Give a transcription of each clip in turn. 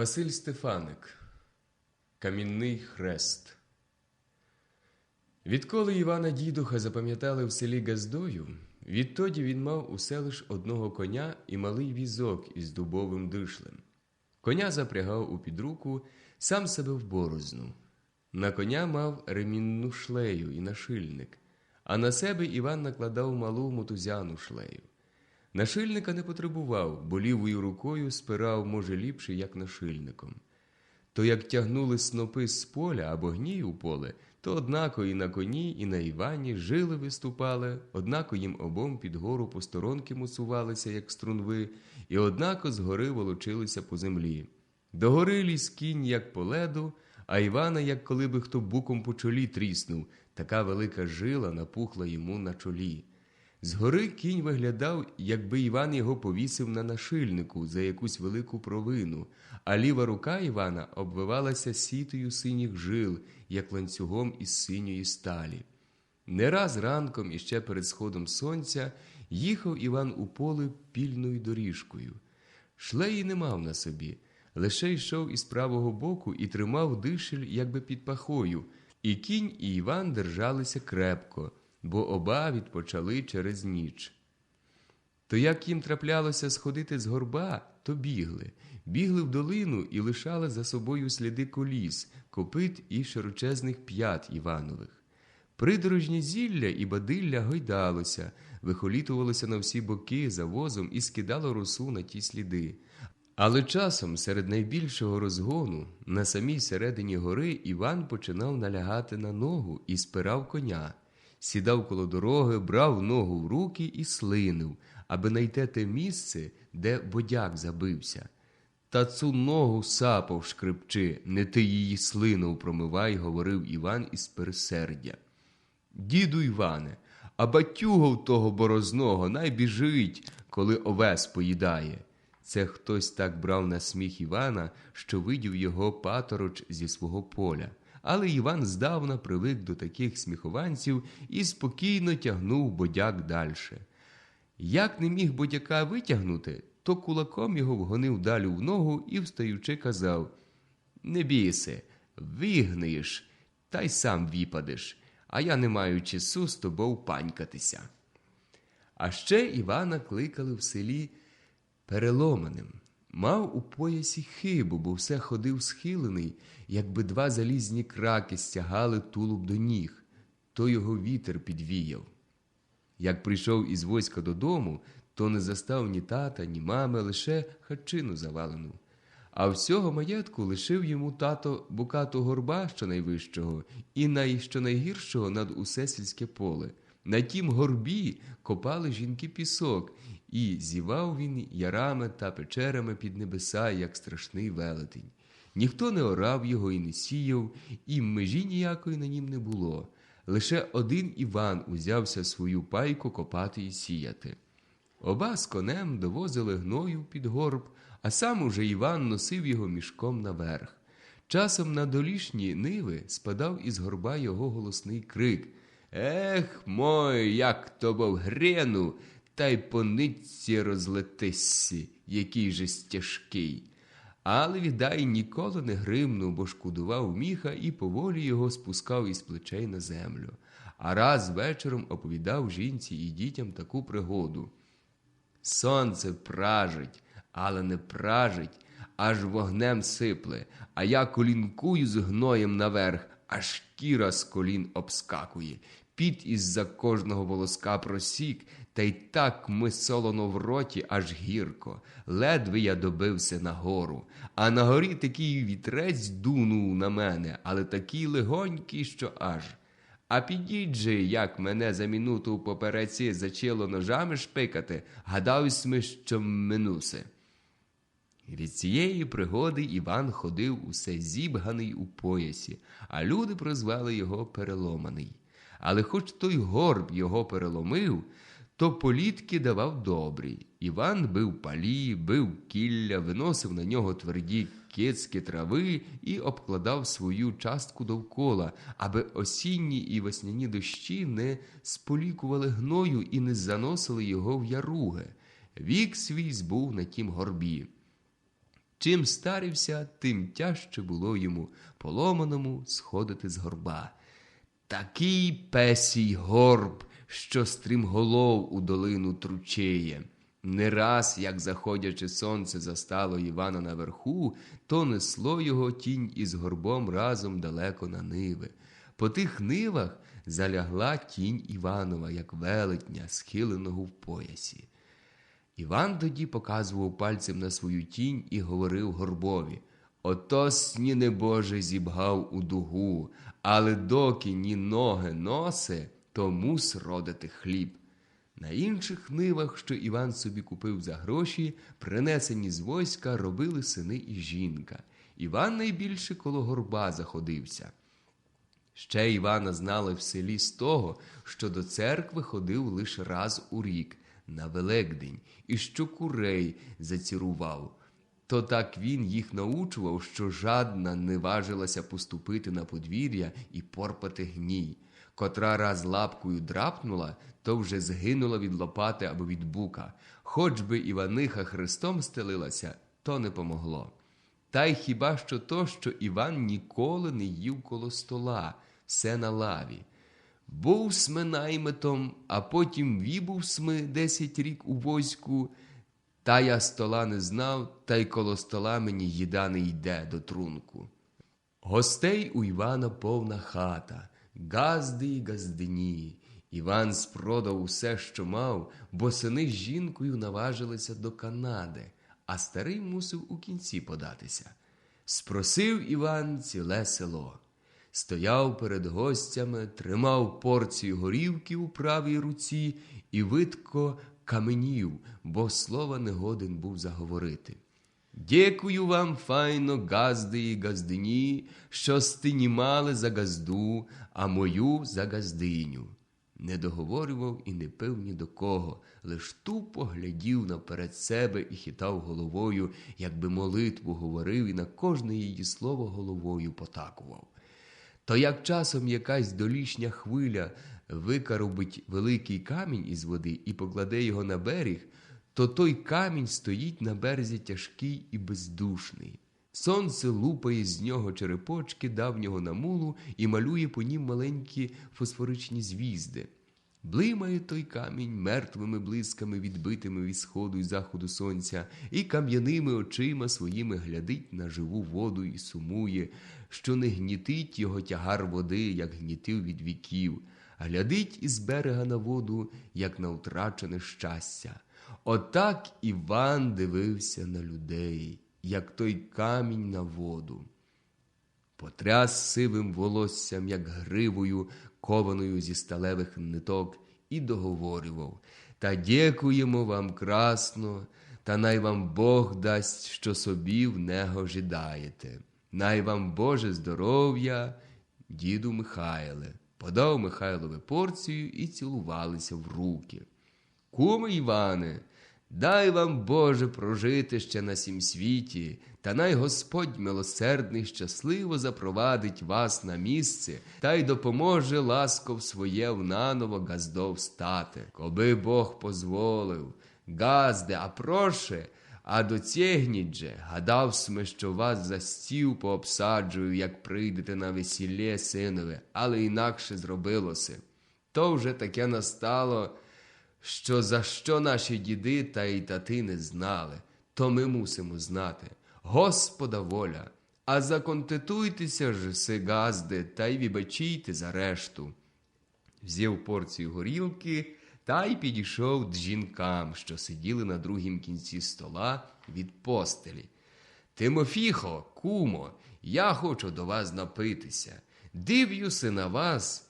Василь Стефаник Камінний хрест. Відколи Івана Дідуха запам'ятали в селі Газдою, відтоді він мав усе лиш одного коня і малий візок із дубовим дишлем. Коня запрягав у підруку, сам себе в борозну. На коня мав ремінну шлею і нашильник, а на себе Іван накладав малу мотузяну шлею. Нашильника не потребував, бо лівою рукою спирав, може, ліпше, як нашильником. То як тягнули снопи з поля або гній у поле, то однако і на коні, і на Івані жили виступали, однако їм обом під гору посторонки мусувалися, як струнви, і однако згори волочилися по землі. Догори ліз кінь, як по леду, а Івана, як коли би хто буком по чолі тріснув, така велика жила напухла йому на чолі. Згори кінь виглядав, якби Іван його повісив на нашильнику за якусь велику провину, а ліва рука Івана обвивалася сітою синіх жил, як ланцюгом із синьої сталі. Не раз ранком, іще перед сходом сонця, їхав Іван у поле пільною доріжкою. Шлеї не мав на собі, лише йшов із правого боку і тримав дишель, якби під пахою, і кінь і Іван держалися крепко бо оба відпочали через ніч. То як їм траплялося сходити з горба, то бігли, бігли в долину і лишали за собою сліди коліс, копит і широчезних п'ят Іванових. Придорожнє зілля і бадилля гойдалося, вихолітувалося на всі боки за возом і скидало росу на ті сліди. Але часом, серед найбільшого розгону, на самій середині гори Іван починав налягати на ногу і спирав коня сідав коло дороги, брав ногу в руки і слинив, аби найти те місце, де бодяк забився. Та цю ногу сапав шкрипчи, не ти її слинув промивай, говорив Іван із пересердя. Діду Іване, а батюгов того борозного найбіжить, коли овес поїдає. Це хтось так брав на сміх Івана, що видів його патороч зі свого поля. Але Іван здавна привик до таких сміхованців і спокійно тягнув бодяк дальше. Як не міг бодяка витягнути, то кулаком його вгонив далі в ногу і, встаючи, казав Не бійся, вигниєш, та й сам віпадеш, а я не маю часу з тобою панькатися. А ще Івана кликали в селі переломаним. Мав у поясі хибу, бо все ходив схилений, якби два залізні краки стягали тулуб до ніг, то його вітер підвіяв. Як прийшов із войська додому, то не застав ні тата, ні мами, лише хатчину завалену. А всього маєтку лишив йому тато букату горба щонайвищого і найщонайгіршого над усе сільське поле. На тім горбі копали жінки пісок, і зівав він ярами та печерами під небеса, як страшний велетень. Ніхто не орав його і не сіяв, і межі ніякої на нім не було. Лише один Іван узявся свою пайку копати і сіяти. Оба з конем довозили гною під горб, а сам уже Іван носив його мішком наверх. Часом на долішні ниви спадав із горба його голосний крик Ех, мой, як то грену, та й по нитці розлетися, який же стяжкий. Але віддай ніколи не гримнув, бо шкодував міха і поволі його спускав із плечей на землю. А раз вечором оповідав жінці і дітям таку пригоду. Сонце пражить, але не пражить, аж вогнем сипле, а я колінкую з гноєм наверх, аж шкіра з колін обскакує. Піт із за кожного волоска просік, та й так ми солоно в роті, аж гірко. Ледве я добився на гору. А на горі такий вітрець дунув на мене, але такий легонький, що аж. А підіть же, як мене за минуту в попереці зачало ножами шпикати, гадаюсь ми, що минусе. Від цієї пригоди Іван ходив усе зібганий у поясі, а люди прозвали його переломаний. Але хоч той горб його переломив, то політки давав добрі. Іван бив палі, бив кілля, виносив на нього тверді кицьки трави і обкладав свою частку довкола, аби осінні і весняні дощі не сполікували гною і не заносили його в яруги. Вік свій збув на тім горбі. Чим старився, тим тяжче було йому поломаному сходити з горба. Такий песій горб, що стрімголов у долину тручеє. Не раз, як заходячи сонце застало Івана наверху, то несло його тінь із горбом разом далеко на ниви. По тих нивах залягла тінь Іванова, як велетня, схиленого в поясі. Іван тоді показував пальцем на свою тінь і говорив горбові Ото сні небоже зібгав у дугу, але доки ні ноги носи, то мус родити хліб. На інших нивах, що Іван собі купив за гроші, принесені з войська, робили сини і жінка. Іван найбільше коло горба заходився. Ще Івана знали в селі з того, що до церкви ходив лише раз у рік, на Великдень, і що курей зацірував. То так він їх научував, що жадна не важилася поступити на подвір'я і порпати гній. Котра раз лапкою драпнула, то вже згинула від лопати або від бука. Хоч би Іваниха хрестом стелилася, то не помогло. Та й хіба що то, що Іван ніколи не їв коло стола, все на лаві. Був сме наймитом, а потім вібув сми десять рік у войську, та я стола не знав, та й коло стола мені їда не йде до трунку. Гостей у Івана повна хата, газди й газдині. Іван спродав усе, що мав, бо сини з жінкою наважилися до Канади, а старий мусив у кінці податися. Спросив Іван ціле село. Стояв перед гостями, тримав порцію горівки у правій руці і видко каменів, бо слова не годен був заговорити. Дякую вам, файно, газди і газдині, що стинімали за газду, а мою за газдиню. Не договорював і не пив ні до кого, лиш тупо глядів наперед себе і хитав головою, якби молитву говорив, і на кожне її слово головою потакував. То як часом якась долішня хвиля викарубить великий камінь із води і покладе його на берег, то той камінь стоїть на березі тяжкий і бездушний. Сонце лупає з нього черепочки давнього намулу і малює по нім маленькі фосфоричні звізди. Блимає той камінь мертвими блисками, відбитими від сходу й заходу сонця, і кам'яними очима своїми глядить на живу воду і сумує, що не гнітить його тягар води, як гнітив від віків, глядить із берега на воду, як на втрачене щастя. Отак Іван дивився на людей, як той камінь на воду. Потряс сивим волоссям, як гривою, кованою зі сталевих ниток, і договорював Та дякуємо вам красно, та най вам Бог дасть, що собі в него жидаєте. Най вам Боже здоров'я, діду Михайле, подав Михайлові порцію і цілувалися в руки. Куме Іване, дай вам, Боже, прожити ще на сім світі, та най Господь милосердний щасливо запровадить вас на місце та й допоможе ласков своє внаново газдов стати. Коби Бог позволив, газде, а проше, а доцєгніть же, гадав сме, що вас за стіл пообсаджую, як прийдете на весіллє, синове, але інакше зробилося. То вже таке настало що за що наші діди та й тати не знали, то ми мусимо знати. Господа воля, а законтитуйтеся ж, сигазди, та й вибачійте за решту. Взяв порцію горілки та й підійшов жінкам, що сиділи на другім кінці стола від постелі. Тимофіхо, кумо, я хочу до вас напитися. Дивлюся на вас.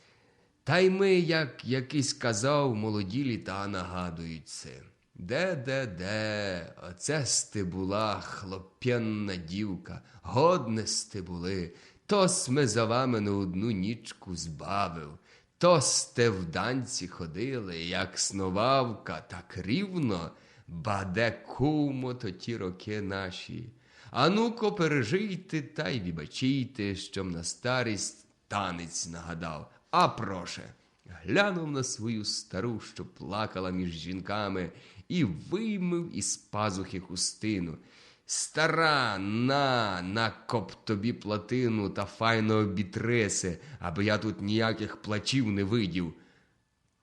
Та й ми, як якийсь казав, молоді літа нагадують це. Де, де, де, оце сти була хлоп'янна дівка, годне сти були, то сме за вами на одну нічку збавив, то сте в данці ходили, як сновавка, так рівно, баде кумо то ті роки наші. А ну-ко пережийте та й вибачійте, що на старість танець нагадав. А проше, глянув на свою стару, що плакала між жінками, і виймив із пазухи хустину. Стара, на, накоп тобі платину та файно обітреси, аби я тут ніяких плачів не видів.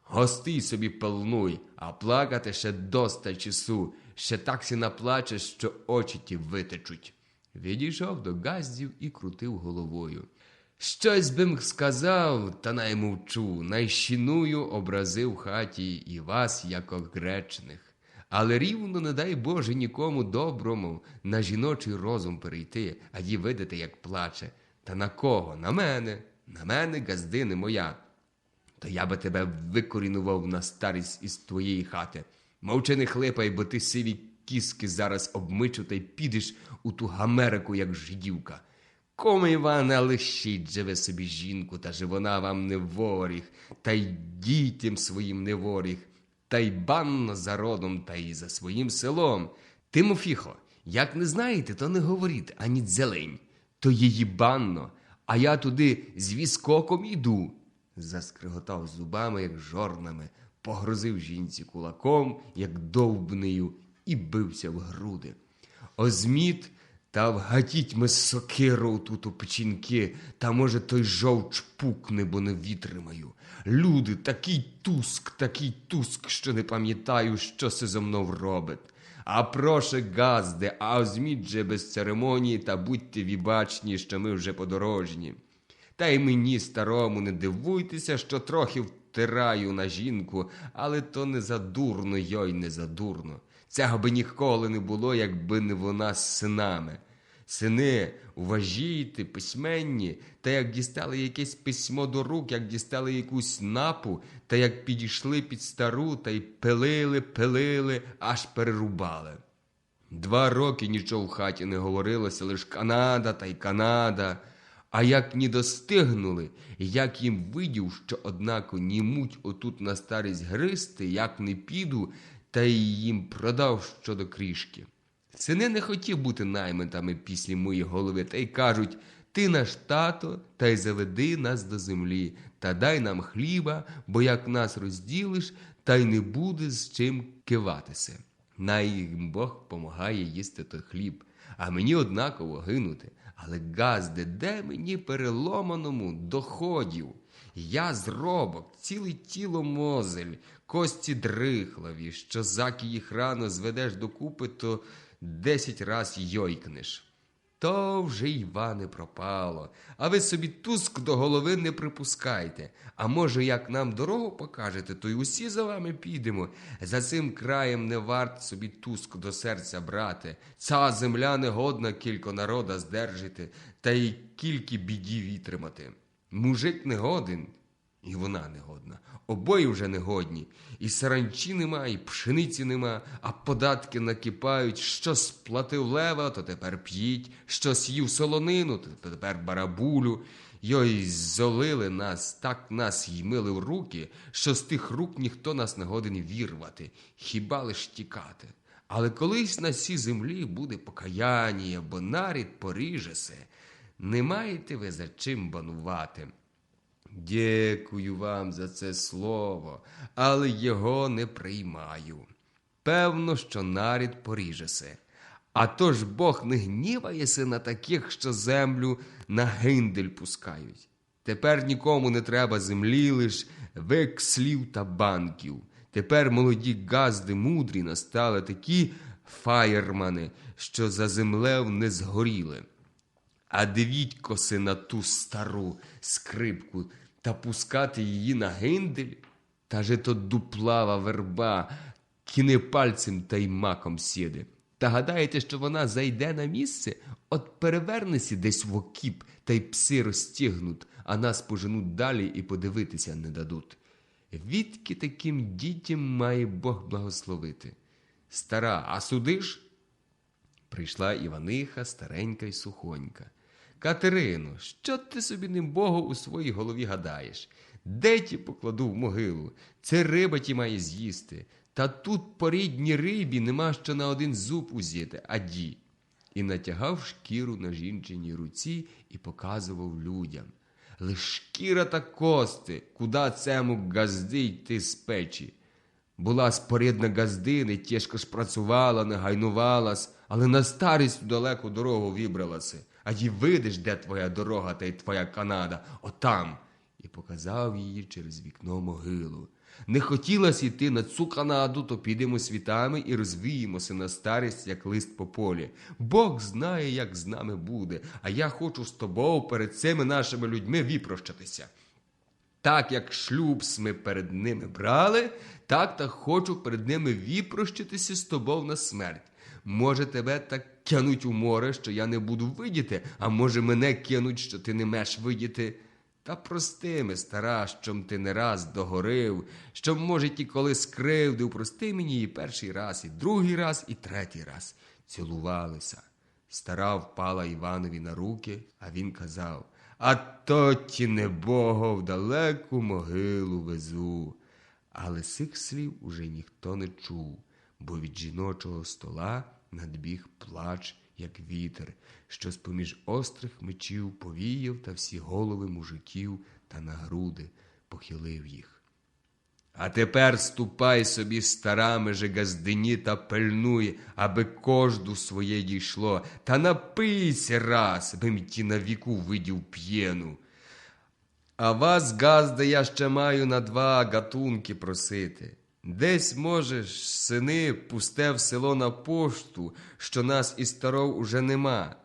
Гостей собі пилнуй, а плакати ще доста часу, ще так сі наплачеш, що очі ті витечуть. Відійшов до газдів і крутив головою. Щось би м сказав, та наймовчу, найщиную образив хаті і вас, як огречних. Але рівно, не дай Боже, нікому доброму на жіночий розум перейти, а її видати, як плаче. Та на кого? На мене, на мене газди не моя. То я би тебе викорінував на старість із твоєї хати. Мовчи не хлипай, бо ти сиві кіски зараз обмичу та й підеш у ту гамерику, як жидівка. Кому Іване, лишіть же ви собі жінку, та же вона вам не воріг, та й дітям своїм не воріг, та й банно за родом, та й за своїм селом. Тимофіхо, як не знаєте, то не говоріть ані дзелень. То її банно, а я туди з віскоком іду. Заскриготав зубами, як жорнами, погрозив жінці кулаком, як довбнею, і бився в груди. Озміт та вгатіть ми сокиру тут у печінки, та, може, той жовч пукне, бо не вітримаю. Люди, такий туск, такий туск, що не пам'ятаю, що се зо мною робить. А проше газде, а озміть же без церемонії та будьте вібачні, що ми вже подорожні. Та й мені, старому, не дивуйтеся, що трохи втираю на жінку, але то не задурно, йой не задурно. Цього би ніколи не було, якби не вона з синами. Сини, уважійте, письменні, та як дістали якесь письмо до рук, як дістали якусь напу, та як підійшли під стару, та й пилили, пилили, аж перерубали. Два роки нічого в хаті не говорилося, лиш Канада та й Канада. А як ні достигнули, як їм видів, що, однако, німуть отут на старість гристи, як не піду, та й їм продав щодо крішки. Сини не хотів бути наймитами після моєї голови, та й кажуть ти наш тато, та й заведи нас до землі, та дай нам хліба, бо як нас розділиш, та й не буде з чим киватися. Най їм Бог помагає їсти той хліб, а мені однаково гинути. Але газде, де мені переломаному доходів? Я зробок, ціле тіло мозель, кості дрихлові, що заки їх рано зведеш докупи, то десять раз йойкнеш. То вже Іване пропало, а ви собі туск до голови не припускайте. А може, як нам дорогу покажете, то й усі за вами підемо. За цим краєм не варт собі туск до серця брати. Ця земля не годна кілько народа здержити, та й кільки біді вітримати. Мужик не годен, і вона не годна. Обоє вже не годні. І саранчі нема, і пшениці нема, а податки накипають. Що сплатив лева, то тепер п'їть, що с'їв солонину, то тепер барабулю. Йой, золили нас, так нас й мили в руки, що з тих рук ніхто нас не годен вірвати, хіба лиш тікати. Але колись на цій землі буде покаяння, бо нарід поріжесе. Не маєте ви за чим банувати. Дякую вам за це слово, але його не приймаю. Певно, що нарід поріжесе. А то ж Бог не гнівається на таких, що землю на гиндель пускають. Тепер нікому не треба землі, лиш векслів та банків. Тепер молоді газди мудрі настали такі фаєрмани, що за землею не згоріли. А дивіть коси на ту стару скрипку та пускати її на гиндель, та же то дуплава верба, кіне пальцем та й маком сіде. Та гадаєте, що вона зайде на місце, от перевернеться десь в окіп, та й пси розтягнуть, а нас поженуть далі і подивитися не дадуть. Відки таким дітям має Бог благословити? Стара, а судиш? Прийшла Іваниха, старенька й сухонька. Катерино, що ти собі ним Богу у своїй голові гадаєш? Де ті покладу в могилу? Це риба ті має з'їсти. Та тут по рідній рибі нема що на один зуб узяти, аді. І натягав шкіру на жінчиній руці і показував людям. Лиш шкіра та кости, куда цему газди йти з печі. Була спорідна газдини, тяжко ж працювала, не гайнувалась, але на старість далеку дорогу вибралася. А й видиш, де твоя дорога та й твоя Канада, отам. І показав її через вікно могилу. Не хотілося йти на цю Канаду, то підемо світами і розвіємося на старість, як лист по полі. Бог знає, як з нами буде, а я хочу з тобою перед цими нашими людьми випрощатися. Так як шлюб ми перед ними брали, так та хочу перед ними випрощитися з тобою на смерть. Може, тебе так кинуть у море, що я не буду видіти, а може, мене кинуть, що ти не меш видіти. Та прости ми, стара, щом ти не раз догорив, що, може, ті коли скривдив, прости мені і перший раз, і другий раз, і третій раз. Цілувалися. Стара впала Іванові на руки, а він казав А то ті не Бога в далеку могилу везу. Але цих слів уже ніхто не чув, бо від жіночого стола надбіг плач, як вітер, що з-поміж острих мечів повіяв та всі голови мужиків та на груди похилив їх. А тепер ступай собі старами же газдині та пильнуй, аби кожду своє дійшло, та напийся раз, би мій ті на віку видів п'єну. А вас, газда, я ще маю на два гатунки просити. Десь, можеш, сини, пусте в село на пошту, що нас і старов уже нема.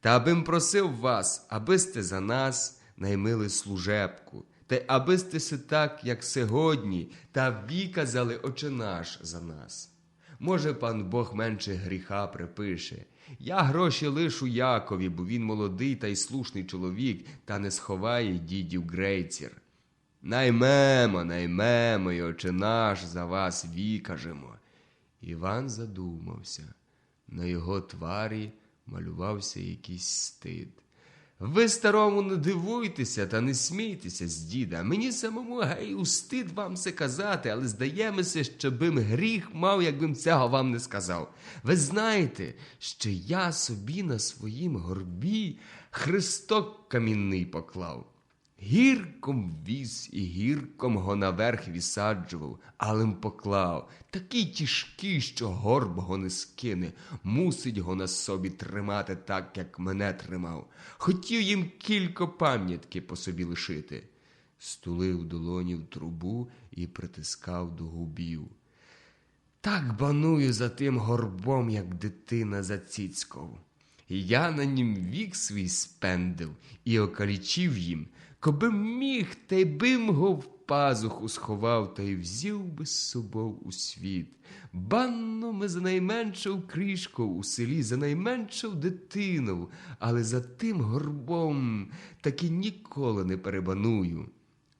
Та абим просив вас, аби сте за нас наймили служебку, та аби сте так, як сьогодні, та віказали оче наш за нас. Може, пан Бог менше гріха припише. Я гроші лишу Якові, бо він молодий та й слушний чоловік, та не сховає дідів грейцір. Наймемо, наймемо, й оче наш за вас вікажемо. Іван задумався. На його тварі малювався якийсь стид. Ви старому не дивуйтеся та не смійтеся з діда. Мені самому гей устид вам це казати, але здаємося, що бим гріх мав, якбим цього вам не сказав. Ви знаєте, що я собі на своїм горбі хресток камінний поклав. Гірком віз і гірком го наверх вісаджував, алем поклав. Такий тяжкий, що горб го не скине, мусить го на собі тримати так, як мене тримав. Хотів їм кілько пам'ятки по собі лишити. Стулив долоні в трубу і притискав до губів. Так баную за тим горбом, як дитина за ціцьков. І я на нім вік свій спендив і окалічив їм, коби міг, та й бим го в пазуху сховав та й взяв би з собою у світ. Банно ми за найменшав крішку у селі, за найменшав дитину, але за тим горбом таки ніколи не перебаную.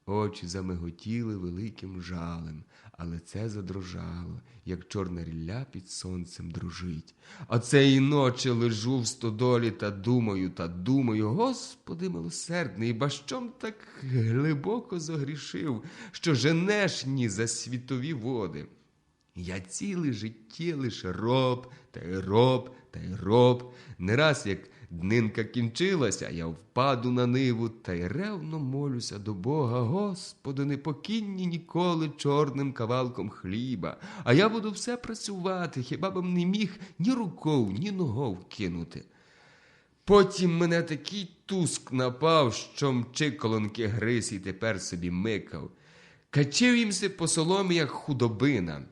Очі замиготіли великим жалем, а лице задрожало, як чорна рілля під сонцем дружить. А цієї ночі лежу в стодолі та думаю, та думаю, Господи милосердний, ба чом так глибоко загрішив, що женешні за світові води. Я ціле життя лише роб, та й роб, та й роб. Не раз як днинка кінчилася, я впаду на ниву та й ревно молюся до Бога, Господи, не покінні ніколи чорним кавалком хліба, а я буду все працювати, хіба б не міг ні руков, ні ногов кинути. Потім мене такий туск напав, що мчиколонки гриз і тепер собі микав. Качив їмся по соломі, як худобина,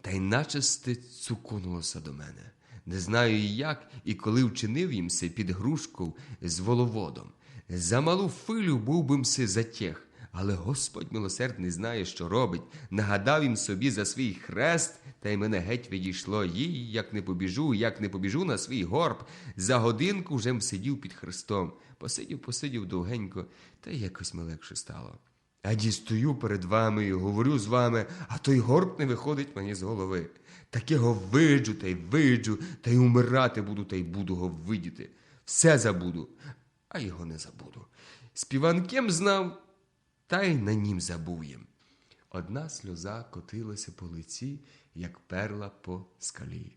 та й начисте цукунулося до мене. Не знаю і як, і коли вчинив їмся під грушков з воловодом. За малу филю був би мси затєх, але Господь милосердний знає, що робить. Нагадав їм собі за свій хрест, та й мене геть відійшло. Їй, як не побіжу, як не побіжу на свій горб. За годинку вже сидів під хрестом. Посидів, посидів довгенько, та й якось мені легше стало. А дістою перед вами і говорю з вами, а той горб не виходить мені з голови. Такого виджу та й виджу, та й умирати буду, та й буду го видіти. Все забуду, а його не забуду. Співанкем знав, та й на нім забув їм. Одна сльоза котилася по лиці, як перла по скалі.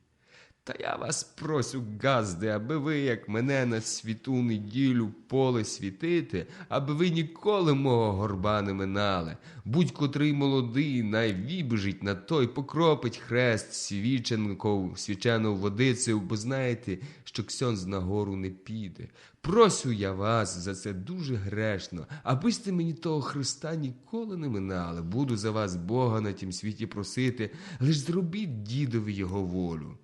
Та я вас просю, газди, аби ви, як мене на світу неділю поле світити, аби ви ніколи мого горба не минали. Будь-котрий молодий, най вібежить на той, покропить хрест свіченков, свічену водицею, бо знаєте, що ксьонз на гору не піде. Просю я вас за це дуже грешно, аби сте мені того Христа ніколи не минали. Буду за вас Бога на тім світі просити, лиш зробіть дідові його волю.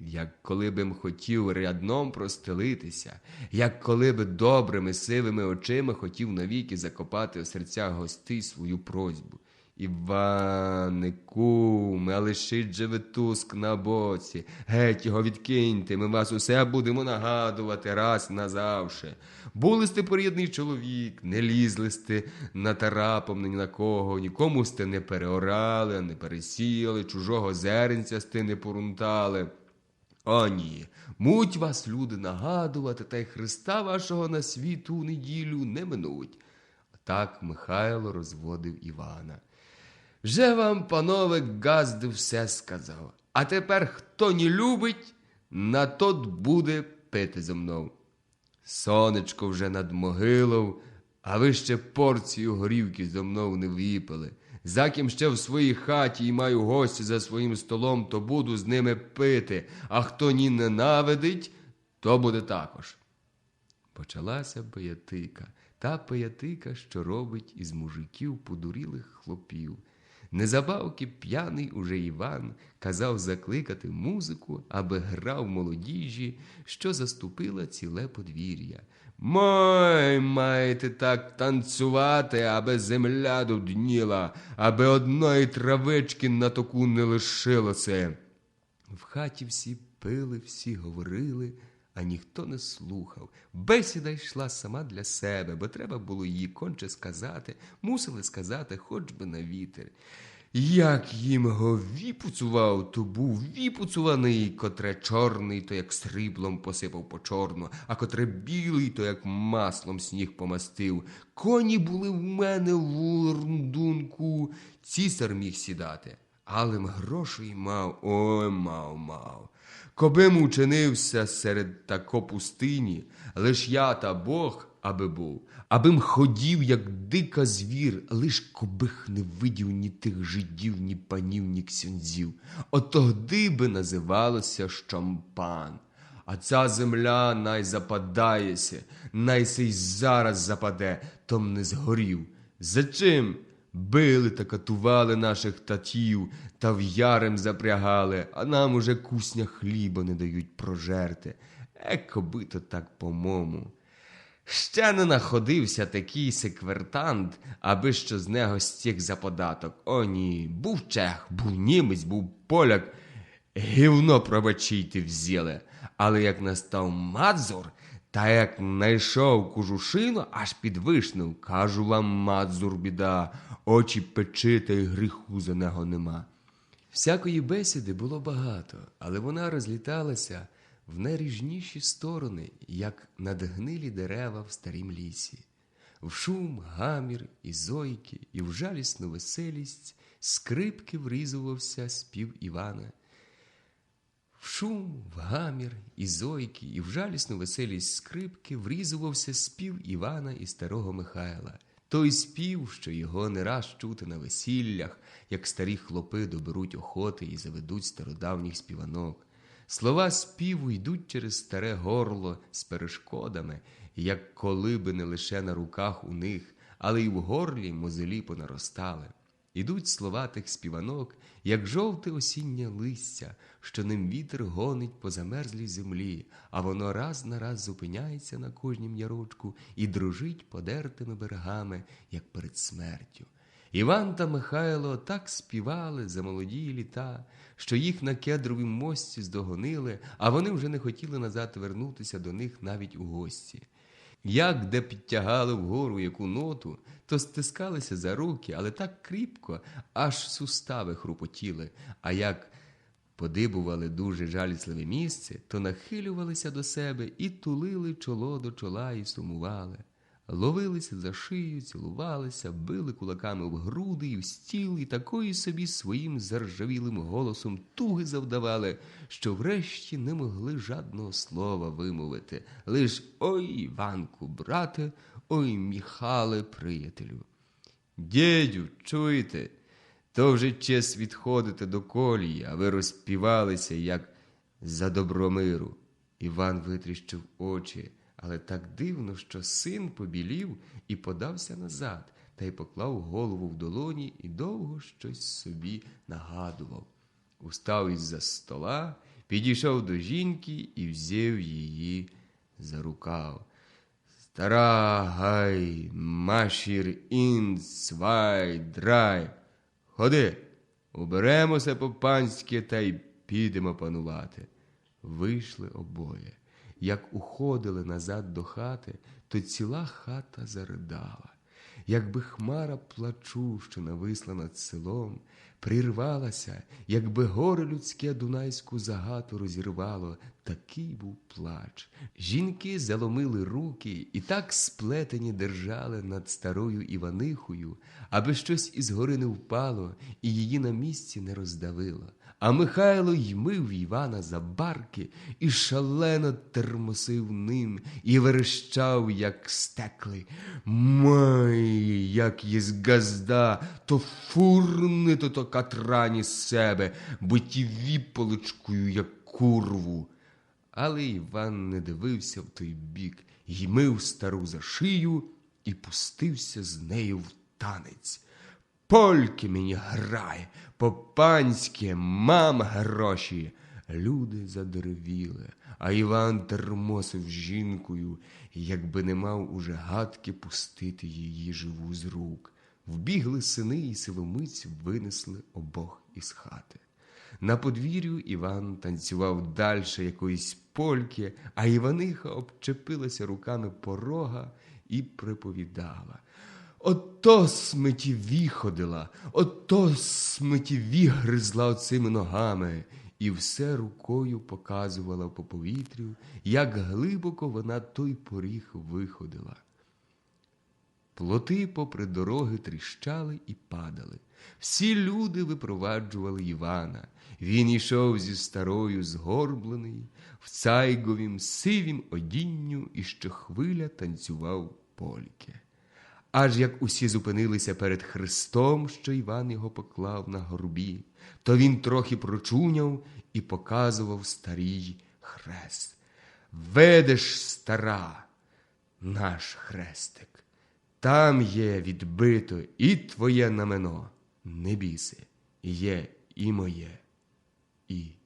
Як коли б хотів рядном простелитися, як коли би добрими сивими очима хотів навіки закопати у серцях гостей свою просьбу. Іване, куме, лишіть же ви туск на боці, геть його відкиньте, ми вас усе будемо нагадувати раз назавше. Були сте порідний чоловік, не лізли сте на тарапом ні на кого, нікому сте не переорали, не пересіяли, чужого зеренця сте не порунтали. О, ні, муть вас, люди, нагадувати, та й Христа вашого на світу у неділю не минуть. Так Михайло розводив Івана. Вже вам, панове, газди все сказав. А тепер хто не любить, на тот буде пити зо мною. Сонечко вже над могилою, а ви ще порцію горівки зо мною не випили. Заким ще в своїй хаті і маю гості за своїм столом, то буду з ними пити, а хто ні ненавидить, то буде також. Почалася пиятика, та пиятика, що робить із мужиків подурілих хлопів. Незабавки п'яний уже Іван казав закликати музику, аби грав молодіжі, що заступила ціле подвір'я. Мой, маєте так танцювати, аби земля дудніла, аби одної травички на току не лишилося. В хаті всі пили, всі говорили, а ніхто не слухав. Бесіда йшла сама для себе, бо треба було її конче сказати, мусили сказати хоч би на вітер. Як їм го віпуцував, то був віпуцуваний, котре чорний, то як сріблом посипав по чорну, а котре білий, то як маслом сніг помастив. Коні були в мене в урндунку, цісар міг сідати. Алим грошей мав, ой мав, мав. Кобим учинився серед тако пустині, лиш я та Бог, аби був, абим ходів, як дика звір, лиш кобих не видів ні тих жидів, ні панів, ні ксюнзів. Отогди би називалося Щампан. А ця земля най западається, най сей зараз западе, том не згорів. За чим? Били та катували наших татів та в ярем запрягали, а нам уже кусня хліба не дають прожерти. Еко би то так по-мому. Ще не находився такий секвертант, аби що з нього стік за податок. О, ні, був чех, був німець, був поляк. Гівно пробачійте взяли. Але як настав Мадзур, та як знайшов кожушину, аж підвишнув. Кажу вам, Мадзур, біда, очі печи, та й гріху за нього нема. Всякої бесіди було багато, але вона розліталася в найріжніші сторони, як надгнилі дерева в старім лісі. В шум, гамір і зойки, і в жалісну веселість скрипки врізувався спів Івана. В шум, в гамір, і зойки, і в жалісну веселість скрипки врізувався спів Івана і старого Михайла. Той спів, що його не раз чути на весіллях, як старі хлопи доберуть охоти і заведуть стародавніх співанок. Слова співу йдуть через старе горло з перешкодами, як коли би не лише на руках у них, але й в горлі мозолі понаростали. Ідуть слова тих співанок, як жовте осіннє листя, що ним вітер гонить по замерзлій землі, а воно раз на раз зупиняється на кожнім ярочку і дружить подертими берегами, як перед смертю. Іван та Михайло так співали за молоді літа, що їх на кедровім мості здогонили, а вони вже не хотіли назад вернутися до них навіть у гості. Як де підтягали вгору яку ноту, то стискалися за руки, але так кріпко, аж сустави хрупотіли, а як подибували дуже жалісливе місце, то нахилювалися до себе і тулили чоло до чола і сумували. Ловилися за шию, цілувалися, били кулаками в груди і в стіл, і такої собі своїм заржавілим голосом туги завдавали, що врешті не могли жадного слова вимовити. Лиш ой, Іванку, брате, ой, Міхале, приятелю. Дідю, чуєте? То вже час відходити до колії, а ви розпівалися, як за добромиру. Іван витріщив очі, але так дивно, що син побілів і подався назад, та й поклав голову в долоні і довго щось собі нагадував. Устав із-за стола, підійшов до жінки і взяв її за рукав. Стара гай, машір ін, свай, драй. Ходи, уберемося по-панськи та й підемо панувати. Вийшли обоє. Як уходили назад до хати, то ціла хата заридала. Якби хмара плачу, що нависла над селом, прирвалася, якби горе людське дунайську загату розірвало, такий був плач. Жінки заломили руки і так сплетені держали над старою Іванихою, аби щось із гори не впало і її на місці не роздавило. А Михайло ймив Івана за барки і шалено термосив ним і верещав, як стекли. Май, як єсть газда, то фурни то то катрані з себе, бо ті віполочкою, як курву. Але Іван не дивився в той бік, ймив стару за шию і пустився з нею в танець. Польки мені грає, по-панськи мам гроші. Люди задеревіли, а Іван термосив жінкою, якби не мав уже гадки пустити її живу з рук. Вбігли сини і силомиць винесли обох із хати. На подвір'ю Іван танцював дальше якоїсь польки, а Іваниха обчепилася руками порога і приповідала. Ото смитіві ходила, ото смитіві гризла оцими ногами, і все рукою показувала по повітрю, як глибоко вона той поріг виходила. Плоти попри дороги тріщали і падали. Всі люди випроваджували Івана. Він йшов зі старою згорблений, в цайговім сивім одінню і щохвиля танцював польки. Аж як усі зупинилися перед Христом, що Іван його поклав на горбі, то він трохи прочуняв і показував старій хрест. Видиш, стара, наш хрестик. Там є відбито і твоє намено, не біси, є і моє, і.